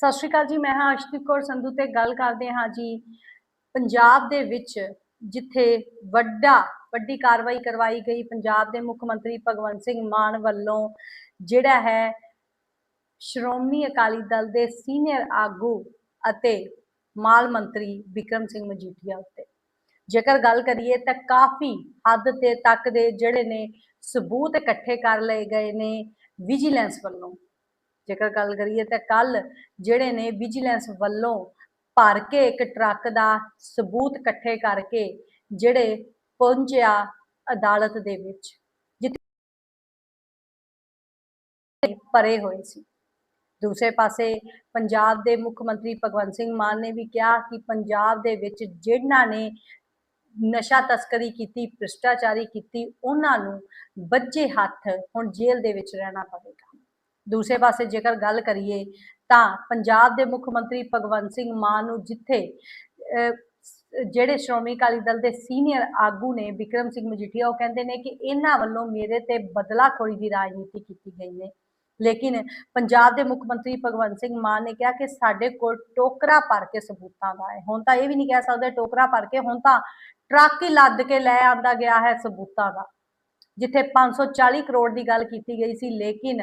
ਸਤਿ ਸ਼੍ਰੀ ਅਕਾਲ ਜੀ, ਮੈਂ ਹਾਂ ਅਸ਼ਦੀਪ ਕੌਰ ਸੰਧੂ ਤੇ ਗੱਲ ਕਰਦੇ ਹਾਂ ਜੀ ਪੰਜਾਬ ਦੇ ਵਿੱਚ ਜਿੱਥੇ ਵੱਡਾ, ਵੱਡੀ ਕਾਰਵਾਈ ਕਰਵਾਈ ਗਈ ਪੰਜਾਬ ਦੇ ਮੁੱਖ ਮੰਤਰੀ ਭਗਵੰਤ ਸਿੰਘ ਮਾਨ ਵੱਲੋਂ, ਜਿਹੜਾ ਹੈ ਸ਼੍ਰੋਮਣੀ ਅਕਾਲੀ ਦਲ ਦੇ ਸੀਨੀਅਰ ਆਗੂ ਅਤੇ ਮਾਲ ਮੰਤਰੀ ਵਿਕਰਮ ਸਿੰਘ ਮਜੀਠੀਆ ਉੱਤੇ। ਜੇਕਰ ਗੱਲ ਕਰੀਏ ਤਾਂ ਕਾਫੀ ਹੱਦ ਤੇ ਤੱਕ ਦੇ ਜਿਹੜੇ ਨੇ ਸਬੂਤ ਇਕੱਠੇ ਕਰ ਲਏ ਗਏ ਨੇ ਵਿਜੀਲੈਂਸ ਵੱਲੋਂ। ਜੇਕਰ ਗੱਲ ਕਰੀਏ ਤਾਂ ਕੱਲ ਜਿਹੜੇ ਨੇ ਵਿਜੀਲੈਂਸ ਵੱਲੋਂ ਭਰ ਕੇ ਇੱਕ ਟਰੱਕ ਦਾ ਸਬੂਤ ਇਕੱਠੇ ਕਰਕੇ ਜਿਹੜੇ ਪਹੁੰਚਿਆ ਅਦਾਲਤ ਦੇ ਵਿੱਚ, ਜਿੱਥੇ ਭਰੇ ਹੋਏ ਸੀ। ਦੂਸਰੇ ਪਾਸੇ ਪੰਜਾਬ ਦੇ ਮੁੱਖ ਮੰਤਰੀ ਭਗਵੰਤ ਸਿੰਘ ਮਾਨ ਨੇ ਵੀ ਕਿਹਾ ਕਿ ਪੰਜਾਬ ਦੇ ਵਿੱਚ ਜਿਹਨਾਂ ਨੇ ਨਸ਼ਾ ਤਸਕਰੀ ਕੀਤੀ, ਭ੍ਰਿਸ਼ਟਾਚਾਰੀ ਕੀਤੀ, ਉਹਨਾਂ ਨੂੰ ਬੱਜੇ ਹੱਥ ਹੁਣ ਜੇਲ੍ਹ ਦੇ ਵਿੱਚ ਰਹਿਣਾ ਪਵੇਗਾ। ਦੂਸਰੇ ਪਾਸੇ ਜੇਕਰ ਗੱਲ ਕਰੀਏ ਤਾਂ ਪੰਜਾਬ ਦੇ ਮੁੱਖ ਮੰਤਰੀ ਭਗਵੰਤ ਸਿੰਘ ਮਾਨ ਨੂੰ ਜਿੱਥੇ ਜਿਹੜੇ ਸ਼੍ਰੋਮਣੀ ਅਕਾਲੀ ਦਲ ਦੇ ਸੀਨੀਅਰ ਆਗੂ ਨੇ ਵਿਕਰਮ ਸਿੰਘ ਮਜੀਠੀਆ, ਉਹ ਕਹਿੰਦੇ ਨੇ ਕਿ ਇਹਨਾਂ ਵੱਲੋਂ ਮੇਰੇ ਤੇ ਬਦਲਾਖੋਰੀ ਦੀ ਰਾਜਨੀਤੀ ਕੀਤੀ ਗਈ ਨੇ ਲੇਕਿਨ ਪੰਜਾਬ ਦੇ ਮੁੱਖ ਮੰਤਰੀ ਭਗਵੰਤ ਸਿੰਘ ਮਾਨ ਨੇ ਕਿਹਾ ਕਿ ਸਾਡੇ ਕੋਲ ਟੋਕਰਾ ਭਰ ਕੇ ਸਬੂਤਾਂ ਦਾ ਹੈ। ਹੁਣ ਤਾਂ ਇਹ ਵੀ ਨਹੀਂ ਕਹਿ ਸਕਦੇ ਟੋਕਰਾ ਭਰ ਕੇ, ਹੁਣ ਤਾਂ ਟਰੱਕ ਹੀ ਲੱਦ ਕੇ ਲੈ ਆਂਦਾ ਗਿਆ ਹੈ ਸਬੂਤਾਂ ਦਾ। ਜਿੱਥੇ 540 ਕਰੋੜ ਦੀ ਗੱਲ ਕੀਤੀ ਗਈ ਸੀ ਲੇਕਿਨ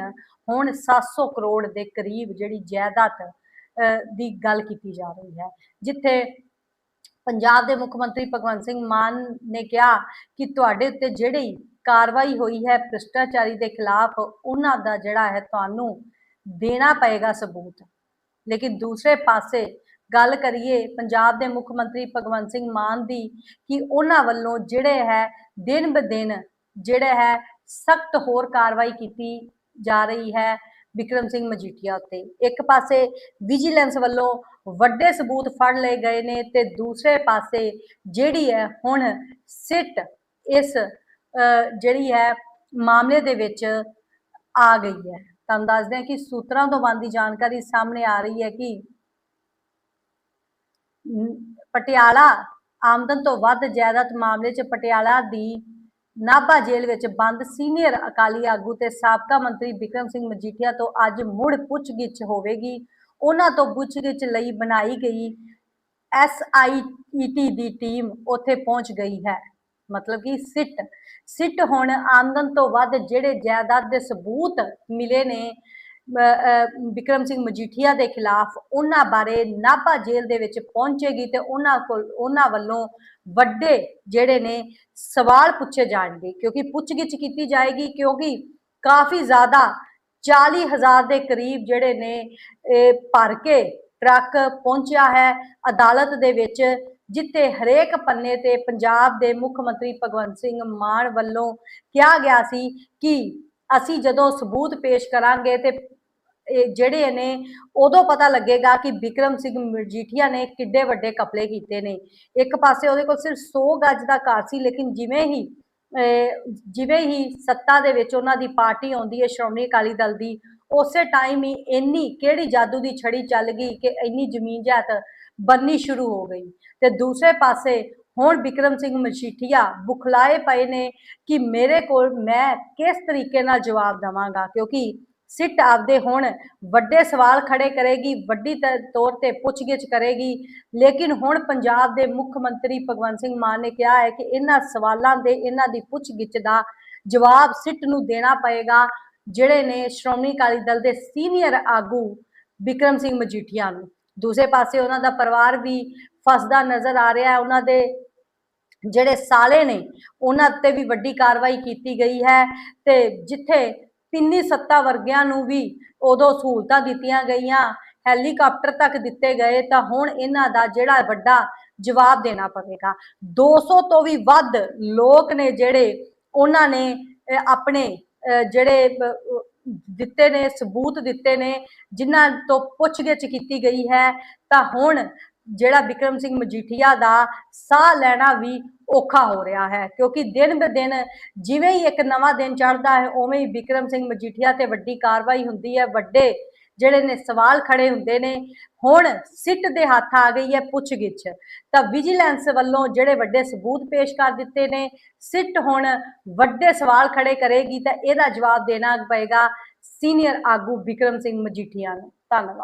ਹੁਣ 700 ਕਰੋੜ ਦੇ ਕਰੀਬ ਜਿਹੜੀ ਜਾਇਦਾਦ ਅਹ, ਦੀ ਗੱਲ ਕੀਤੀ ਜਾ ਰਹੀ ਹੈ ਜਿੱਥੇ ਪੰਜਾਬ ਦੇ ਮੁੱਖ ਮੰਤਰੀ ਭਗਵੰਤ ਸਿੰਘ ਮਾਨ ਨੇ ਕਿਹਾ ਕਿ ਤੁਹਾਡੇ ਉੱਤੇ ਜਿਹੜੀ ਕਾਰਵਾਈ ਹੋਈ ਹੈ ਭ੍ਰਿਸ਼ਟਾਚਾਰੀ ਦੇ ਖਿਲਾਫ ਉਹਨਾਂ ਦਾ ਜਿਹੜਾ ਹੈ ਤੁਹਾਨੂੰ ਦੇਣਾ ਪਏਗਾ ਸਬੂਤ। ਲੇਕਿਨ ਦੂਸਰੇ ਪਾਸੇ ਗੱਲ ਕਰੀਏ ਪੰਜਾਬ ਦੇ ਮੁੱਖ ਮੰਤਰੀ ਭਗਵੰਤ ਸਿੰਘ ਮਾਨ ਦੀ ਕਿ ਉਹਨਾਂ ਵੱਲੋਂ ਜਿਹੜੇ ਹੈ ਦਿਨ ਬ ਦਿਨ ਜਿਹੜਾ ਹੈ, ਸਖਤ ਹੋਰ ਕਾਰਵਾਈ ਕੀਤੀ ਜਾ ਰਹੀ ਹੈ ਵਿਕਰਮ ਸਿੰਘ ਮਜੀਠੀਆ ਉੱਤੇ। ਇੱਕ ਪਾਸੇ ਵਿਜੀਲੈਂਸ ਵੱਲੋਂ ਵੱਡੇ ਸਬੂਤ ਫੜ ਲਏ ਗਏ ਨੇ ਤੇ ਦੂਸਰੇ ਪਾਸੇ ਜਿਹੜੀ ਹੈ ਹੁਣ ਸਿੱਟ ਇਸ ਜਿਹੜੀ ਹੈ ਮਾਮਲੇ ਦੇ ਵਿੱਚ ਆ ਗਈ ਹੈ। ਤੁਹਾਨੂੰ ਦੱਸਦੇ ਹਾਂ ਕਿ ਸੂਤਰਾਂ ਤੋਂ ਬੰਦੀ ਜਾਣਕਾਰੀ ਸਾਹਮਣੇ ਆ ਰਹੀ ਹੈ ਕਿ ਪਟਿਆਲਾ ਆਮਦਨ ਤੋਂ ਵੱਧ ਜਾਇਦਾਦ ਮਾਮਲੇ 'ਚ ਪਟਿਆਲਾ ਦੀ ਨਾਭਾ ਜੇਲ੍ਹ ਵਿੱਚ ਬੰਦ ਸੀਨੀਅਰ ਅਕਾਲੀ ਆਗੂ ਤੇ ਸਾਬਕਾ ਮੰਤਰੀ ਬਿਕਰਮ ਸਿੰਘ ਮਜੀਠੀਆ ਤੋਂ ਅੱਜ ਮੁੜ ਪੁੱਛਗਿੱਛ ਹੋਵੇਗੀ। ਉਹਨਾਂ ਤੋਂ ਪੁੱਛਗਿੱਛ ਲਈ ਬਣਾਈ ਗਈ ਐਸਆਈਟੀ ਦੀ ਟੀਮ ਉੱਥੇ ਪਹੁੰਚ ਗਈ ਹੈ। ਮਤਲਬ ਕਿ ਸਿੱਟ ਸਿੱਟ ਹੁਣ ਆਮਦਨ ਤੋਂ ਵੱਧ ਜਿਹੜੇ ਜਾਇਦਾਦ ਦੇ ਸਬੂਤ ਮਿਲੇ ਨੇ ਵਿਕਰਮ ਸਿੰਘ ਮਜੀਠੀਆ ਦੇ ਖਿਲਾਫ ਉਹਨਾਂ ਬਾਰੇ ਨਾਭਾ ਜੇਲ੍ਹ ਦੇ ਵਿੱਚ ਪਹੁੰਚੇਗੀ ਤੇ ਉਹਨਾਂ ਕੋਲ, ਉਹਨਾਂ ਵੱਲੋਂ ਵੱਡੇ ਜਿਹੜੇ ਨੇ ਸਵਾਲ ਪੁੱਛੇ ਜਾਣਗੇ, ਕਿਉਂਕਿ ਪੁੱਛਗਿੱਛ ਕੀਤੀ ਜਾਏਗੀ, ਕਿਉਂਕਿ ਕਾਫੀ ਜ਼ਿਆਦਾ 40000 ਦੇ ਕਰੀਬ ਜਿਹੜੇ ਨੇ, ਇਹ ਭਰ ਕੇ ਟਰੱਕ ਪਹੁੰਚਿਆ ਹੈ, ਅਦਾਲਤ ਦੇ ਵਿੱਚ, ਜਿੱਥੇ ਹਰੇਕ ਪੰਨੇ ਤੇ ਪੰਜਾਬ ਦੇ ਮੁੱਖ ਮੰਤਰੀ ਭਗਵੰਤ ਸਿੰਘ ਮਾਨ ਵੱਲੋਂ ਕਿਹਾ ਗਿਆ ਸੀ ਕਿ ਅਸੀਂ ਜਦੋਂ ਸਬੂਤ ਪੇਸ਼ ਕਰਾਂਗੇ ਤੇ ਜਿਹੜੇ ਨੇ ਉਦੋਂ ਪਤਾ ਲੱਗੇਗਾ ਕਿ ਵਿਕਰਮ ਸਿੰਘ ਮਜੀਠੀਆ ਨੇ ਕਿੱਡੇ ਵੱਡੇ ਕਪਲੇ ਕੀਤੇ ਨੇ। ਇੱਕ ਪਾਸੇ ਉਹਦੇ ਕੋਲ ਸਿਰਫ 100 ਗੱਜ ਦਾ ਘਰ ਸੀ, ਲੇਕਿਨ ਜਿਵੇਂ ਹੀ ਜਿਵੇਂ ਹੀ ਸੱਤਾ ਦੇ ਵਿੱਚ ਉਹਨਾਂ ਦੀ ਪਾਰਟੀ ਆਉਂਦੀ ਹੈ, ਸ਼੍ਰੋਮਣੀ ਅਕਾਲੀ ਦਲ ਦੀ, ਉਸੇ ਟਾਈਮ ਹੀ ਇੰਨੀ ਕਿਹੜੀ ਜਾਦੂ ਦੀ ਛੜੀ ਚੱਲ ਗਈ ਕਿ ਇੰਨੀ ਜ਼ਮੀਨ ਜਾਤ ਬੰਨੀ ਸ਼ੁਰੂ ਹੋ ਗਈ। ਤੇ ਦੂਸਰੇ ਪਾਸੇ ਹੁਣ ਵਿਕਰਮ ਸਿੰਘ ਮਜੀਠੀਆ ਬੁਖਲਾਏ ਪਏ ਨੇ ਕਿ ਮੇਰੇ ਕੋਲ ਮੈਂ ਕਿਸ ਤਰੀਕੇ ਨਾਲ ਜਵਾਬ ਦਵਾਂਗਾ, ਕਿਉਂਕਿ ਸਿੱਟ ਆਪਦੇ ਹੁਣ ਵੱਡੇ ਸਵਾਲ ਖੜੇ ਕਰੇਗੀ, ਵੱਡੀ ਤੌਰ ਤੇ ਪੁੱਛਗਿੱਛ ਕਰੇਗੀ। ਲੇਕਿਨ ਹੁਣ ਪੰਜਾਬ ਦੇ ਮੁੱਖ ਮੰਤਰੀ ਭਗਵੰਤ ਸਿੰਘ ਮਾਨ ਨੇ ਕਿਹਾ ਹੈ ਕਿ ਇਹਨਾਂ ਸਵਾਲਾਂ ਦੇ, ਇਹਨਾਂ ਦੀ ਪੁੱਛਗਿੱਛ ਦਾ ਜਵਾਬ ਸਿੱਟ ਨੂੰ ਦੇਣਾ ਪਏਗਾ, ਜਿਹੜੇ ਨੇ ਸ਼੍ਰੋਮਣੀ ਅਕਾਲੀ ਦਲ ਦੇ ਸੀਨੀਅਰ ਆਗੂ ਵਿਕਰਮ ਸਿੰਘ ਮਜੀਠੀਆ ਨੂੰ। ਦੂਸਰੇ ਪਾਸੇ ਉਹਨਾਂ ਦਾ ਪਰਿਵਾਰ ਵੀ ਫਸਦਾ ਨਜ਼ਰ ਆ ਰਿਹਾ ਹੈ। ਉਹਨਾਂ ਦੇ ਜਿਹੜੇ ਸਾਲੇ ਨੇ, ਉਹਨਾਂ ਉੱਤੇ ਵੀ ਵੱਡੀ ਕਾਰਵਾਈ ਕੀਤੀ ਗਈ ਹੈ ਤੇ ਜਿੱਥੇ ਪਿੰਨੀ ਸੱਤਾ ਵਰਗਿਆਂ ਨੂੰ ਵੀ ਉਦੋਂ ਸਹੂਲਤਾਂ ਦਿੱਤੀਆਂ ਗਈਆਂ ਹੈਲੀਕਾਪਟਰ ਤੱਕ ਦਿੱਤੇ ਗਏ ਤਾਂ ਹੁਣ ਇਹਨਾਂ ਦਾ ਜਿਹੜਾ ਵੱਡਾ ਜਵਾਬ ਦੇਣਾ ਪਵੇਗਾ। 200 ਤੋਂ ਵੀ ਵੱਧ ਲੋਕ ਨੇ ਜਿਹੜੇ ਉਹਨਾਂ ਨੇ ਆਪਣੇ ਅਹ, ਜਿਹੜੇ ਦਿੱਤੇ ਨੇ ਸਬੂਤ ਦਿੱਤੇ ਨੇ ਜਿਨ੍ਹਾਂ ਤੋਂ ਪੁੱਛਗਿੱਛ ਕੀਤੀ ਗਈ ਹੈ ਤਾਂ ਹੁਣ ਜਿਹੜਾ ਵਿਕਰਮ ਸਿੰਘ ਮਜੀਠੀਆ ਦਾ ਸਾਹ ਲੈਣਾ ਵੀ ਔਖਾ ਹੋ ਰਿਹਾ ਹੈ, ਕਿਉਂਕਿ ਦਿਨ ਬ ਦਿਨ ਜਿਵੇਂ ਹੀ ਇੱਕ ਨਵਾਂ ਦਿਨ ਚੜ੍ਹਦਾ ਹੈ, ਉਵੇਂ ਹੀ ਵਿਕਰਮ ਸਿੰਘ ਮਜੀਠੀਆ ਤੇ ਵੱਡੀ ਕਾਰਵਾਈ ਹੁੰਦੀ ਹੈ, ਵੱਡੇ ਜਿਹੜੇ ਨੇ ਸਵਾਲ ਖੜੇ ਹੁੰਦੇ ਨੇ, ਹੁਣ ਸਿੱਟ ਦੇ ਹੱਥ ਆ ਗਈ ਹੈ ਪੁੱਛਗਿੱਛ। ਤਾਂ ਵਿਜੀਲੈਂਸ ਵੱਲੋਂ ਜਿਹੜੇ ਵੱਡੇ ਸਬੂਤ ਪੇਸ਼ ਕਰ ਦਿੱਤੇ ਨੇ, ਸਿੱਟ ਹੁਣ ਵੱਡੇ ਸਵਾਲ ਖੜੇ ਕਰੇਗੀ ਤਾਂ ਇਹਦਾ ਜਵਾਬ ਦੇਣਾ ਪਏਗਾ ਸੀਨੀਅਰ ਆਗੂ ਵਿਕਰਮ ਸਿੰਘ ਮਜੀਠੀਆ ਨੂੰ। ਧੰਨਵਾਦ।